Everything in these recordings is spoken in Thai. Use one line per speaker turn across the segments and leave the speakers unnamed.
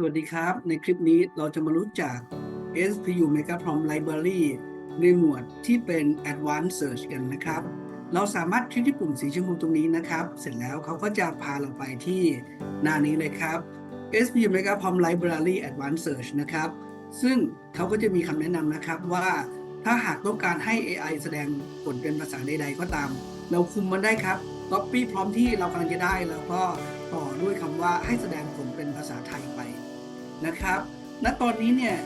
สวัสดีครับ ในคลิปนี้เราจะมารู้จัก SPU Mega Prom Library ในหมวดที่เป็น Advanced Search กันนะครับ เราสามารถคลิกที่ปุ่มสีชมพูตรงนี้นะครับ เสร็จแล้วเขาก็จะพาเราไปที่หน้านี้เลยครับ SPU Mega Prom Library Advanced Search นะครับ ซึ่งเขาก็จะมีคำแนะนำนะครับว่าถ้าหากต้องการให้ AI แสดงผลเป็นภาษาใด ๆ ก็ตาม เราคุมมันได้ครับ Copy พร้อมที่เรากำลังจะได้แล้วก็ต่อด้วยคำว่าให้แสดงผลเป็นภาษาไทยไป นะครับ ณ ตอนนี้เนี่ย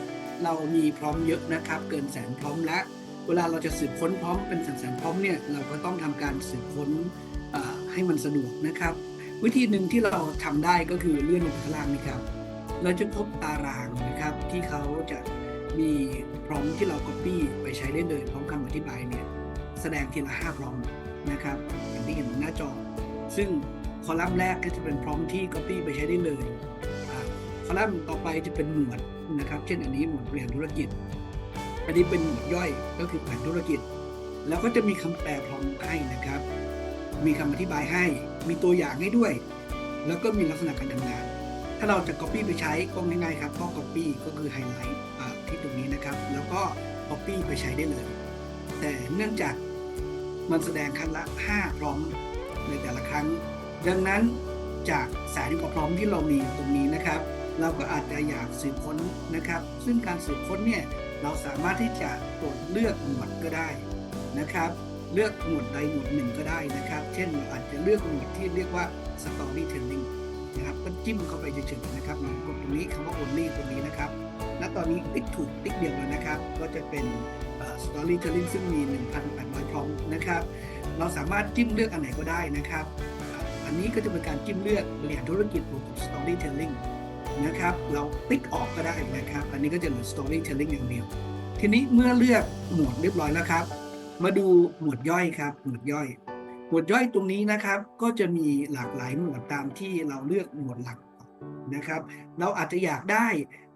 เรามีพร้อมเยอะนะครับ เกินแสนพร้อมแล้ว เวลาเราจะสืบค้นพร้อมเป็นแสนๆพร้อมเนี่ยเราก็ต้องทำการสืบค้นให้มันสะดวกนะครับ วิธีหนึ่งที่เราทำได้ก็คือเลื่อนลงไปข้างล่างนี่ครับ เราจะพบตารางนะครับที่เขาจะมีพร้อมที่เรา Copy ไปใช้ได้เลยพร้อมคำอธิบายเนี่ยแสดงทีละห้าพร้อมนะครับอย่างที่เห็นบนหน้าจอ ซึ่งคอลัมน์แรกก็จะเป็นพร้อมที่ Copy ไปใช้ได้เลย คอลัมน์ต่อไปจะเป็นหมวดนะครับ เช่นอันนี้หมวดบริหารธุรกิจ อันนี้เป็นหมวดย่อยก็คือแผนธุรกิจ แล้วก็จะมีคำแปลพร้อมให้นะครับ มีคำอธิบายให้ มีตัวอย่างให้ด้วย แล้วก็มีลักษณะการทำงาน ถ้าเราจะ Copy ไปใช้ก็ง่ายๆครับก็ Copy ก็คือไฮไลท์ที่ตรงนี้นะครับ แล้วก็ Copy ไปใช้ได้เลย แต่เนื่องจากมันแสดงครั้งละ 5 พร้อมในแต่ละครั้ง ดังนั้นจากแสนกว่พร้อมที่เรามีตรงนี้นะครับ เราก็อาจจะอยากสืบค้นนะครับ ซึ่งการสืบค้นเนี่ยเราสามารถที่จะกดเลือกหมวดก็ได้นะครับ เลือกหมวดใดหมวดหนึ่งก็ได้นะครับ เช่นเราอาจจะเลือกหมวดที่เรียกว่า storytelling นะครับก็จิ้มเข้าไปเฉยๆนะครับหรือกดตรงนี้คำว่า only ตรงนี้นะครับ ณตอนนี้ติ๊กถูกติ๊กเดียวแล้วนะครับ ก็จะเป็น storytelling ซึ่งมี 1,800 พร้อมนะครับ เราสามารถจิ้มเลือกอันไหนก็ได้นะครับ อันนี้ก็จะเป็นการจิ้มเลือกบริหารธุรกิจบวกกับ storytelling นะครับ เราติ๊กออกก็ได้นะครับ อันนี้ก็จะเหลือ storytelling อย่างเดียว ทีนี้เมื่อเลือกหมวดเรียบร้อยแล้วครับ มาดูหมวดย่อยครับ หมวดย่อย หมวดย่อยตรงนี้นะครับ ก็จะมีหลากหลายหมวดตามที่เราเลือกหมวดหลักนะครับ เราอาจจะอยากได้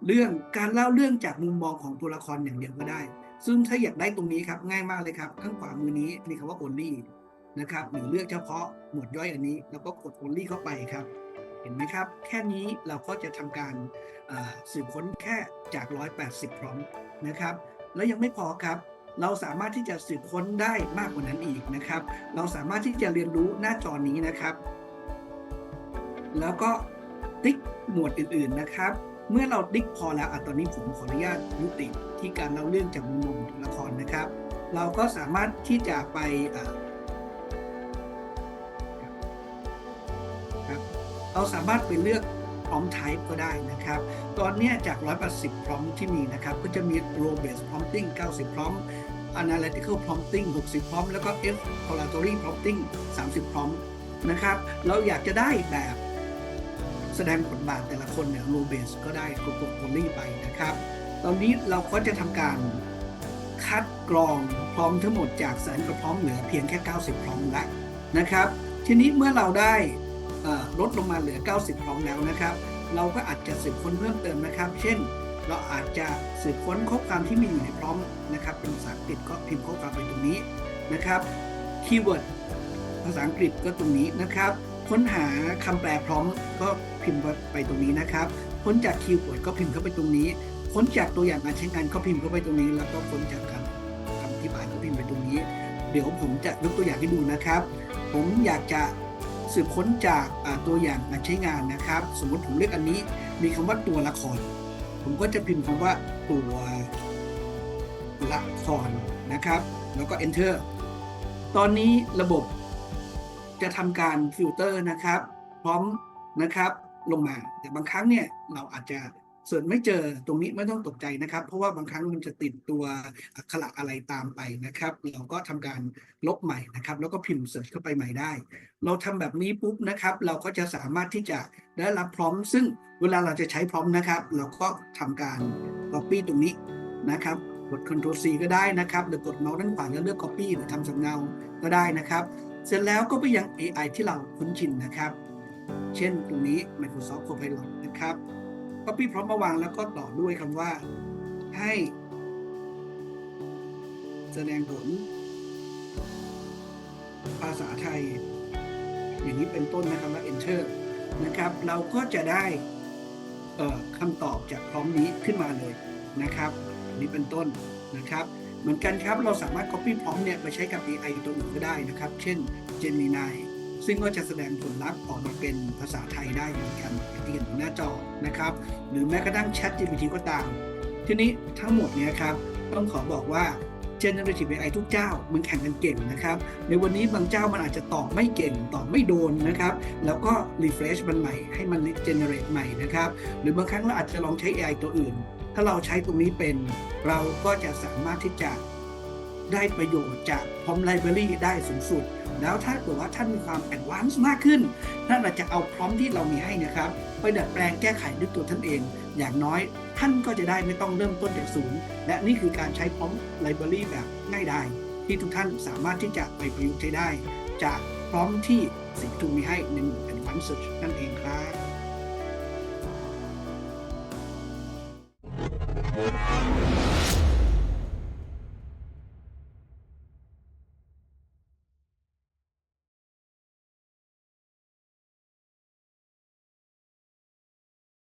เรื่องการเล่าเรื่องจากมุมมองของตัวละครอย่างเดียวก็ได้ ซึ่งถ้าอยากได้ตรงนี้ครับง่ายมากเลยครับ ข้างขวามือนี้มีคำว่า only นะครับหรือเลือกเฉพาะหมวดย่อยอันนี้ แล้วก็กด only เข้าไปครับ เห็นไหมครับ แค่นี้เราก็จะทำการสืบค้นแค่จาก 180 พร้อมนะครับ แล้วยังไม่พอครับเราสามารถที่จะสืบค้นได้มากกว่านั้นอีกนะครับ เราสามารถที่จะเรียนรู้หน้าจอนี้นะครับ แล้วก็ติ๊กหมวดอื่นๆนะครับ เมื่อเราติ๊กพอแล้วอะตอนนี้ผมขออนุญาตยุติที่การเล่าเรื่องจากมุมมองของตัวละครนะครับ เราก็สามารถที่จะไป เราสามารถไปเลือกพร้อม type ก็ได้นะครับ ตอนนี้จาก 180 พร้อมที่มีนะครับ ก็จะมี row based prompting 90 พร้อม analytical prompting 60 พร้อม แล้วก็ exploratory prompting 30 พร้อมนะครับ เราอยากจะได้แบบแสดงบทบาทแต่ละคนเนี่ย row based ก็ได้กดกด only ไปนะครับ ตอนนี้เราก็จะทำการคัดกรองพร้อมทั้งหมดจากแสนกว่าพร้อมเหลือเพียงแค่ 90 พร้อมแล้วนะครับ ทีนี้เมื่อเราได้ ลดลงมาเหลือ 90 พร้อมแล้วนะครับ เราก็อาจจะสืบค้นเพิ่มเติมนะครับ เช่น เราอาจจะสืบค้นข้อความที่มีอยู่ในพร้อมนะครับ เป็นภาษาอังกฤษก็พิมพ์ข้อความไปตรงนี้นะครับ คีย์เวิร์ดภาษาอังกฤษก็ตรงนี้นะครับ ค้นหาคำแปลพร้อมก็พิมพ์ไปตรงนี้นะครับ ค้นจากคีย์เวิร์ดก็พิมพ์เข้าไปตรงนี้ ค้นจากตัวอย่างการใช้งานก็พิมพ์เข้าไปตรงนี้ แล้วก็ค้นจากคำคำอธิบายก็พิมพ์ไปตรงนี้ เดี๋ยวผมจะยกตัวอย่างให้ดูนะครับ ผมอยากจะ สืบค้นจากตัวอย่างการใช้งานนะครับ สมมติผมเลือกอันนี้มีคำว่าตัวละคร ผมก็จะพิมพ์คำว่าตัวละครนะครับ แล้วก็ enter ตอนนี้ระบบจะทำการฟิลเตอร์นะครับ พร้อมนะครับลงมา แต่บางครั้งเนี่ยเราอาจจะ สิร์ชไม่เจอตรงนี้ไม่ต้องตกใจนะครับ เพราะว่าบางครั้งมันจะติดตัวอักขระอะไรตามไปนะครับ เราก็ทำการลบใหม่นะครับ แล้วก็พิมพ์เสิร์ชเข้าไปใหม่ได้ เราทำแบบนี้ปุ๊บนะครับ เราก็จะสามารถที่จะได้รับพร้อม ซึ่งเวลาเราจะใช้พร้อมนะครับ เราก็ทำการ copy ตรงนี้นะครับกด Ctrl C ก็ได้นะครับ หรือกดเมาส์ด้านขวาแล้วเลือก copy หรือทำสำเนาก็ได้นะครับ เสร็จแล้วก็ไปยัง AI ที่เราคุ้นชินนะครับ เช่นตรงนี้ Microsoft Copilot นะครับ copy พร้อมมาวางแล้วก็ต่อด้วยคำว่า ให้ แสดงผล ภาษาไทย อย่างนี้เป็นต้นนะครับแล้ว enter นะครับ เราก็จะได้คำตอบจากพร้อมนี้ขึ้นมาเลยนะครับอันนี้เป็นต้นนะครับ เหมือนกันครับเราสามารถ copy prompt เนี่ยไปใช้กับ AI ตัวอื่นก็ได้นะครับ เช่น Gemini ซึ่งก็จะแสดงผลลัพธ์ออกมาเป็นภาษาไทยได้เหมือนกันอย่างที่เห็นบนหน้าจอนะครับ หรือแม้กระทั่ง Chat GPT ก็ตาม ทีนี้ทั้งหมดเนี่ยครับต้องขอบอกว่า Generative AI ทุกเจ้ามันแข่งกันเก่งนะครับ ในวันนี้บางเจ้ามันอาจจะตอบไม่เก่ง ตอบไม่โดนนะครับ แล้วก็ refresh มันใหม่ให้มัน generate ใหม่นะครับ หรือบางครั้งเราอาจจะลองใช้ AI ตัวอื่น ถ้าเราใช้ตรงนี้เป็น เราก็จะสามารถที่จะ ได้ประโยชน์จากพรอมไลบรารีได้สูงสุด แล้วถ้าเกิดว่าท่านมีความแอดวานซ์มากขึ้นท่านอาจจะเอาพร้อมที่เรามีให้นะครับไปดัดแปลงแก้ไขด้วยตัวท่านเอง อย่างน้อยท่านก็จะได้ไม่ต้องเริ่มต้นจากศูนย์และนี่คือการใช้พร้อมไลบรารีแบบง่ายดายที่ทุกท่านสามารถที่จะไปประยุกต์ใช้ได้ จากพร้อมที่สิ่งทุงมีให้ในหมวด Advanced Search นั่นเองครับ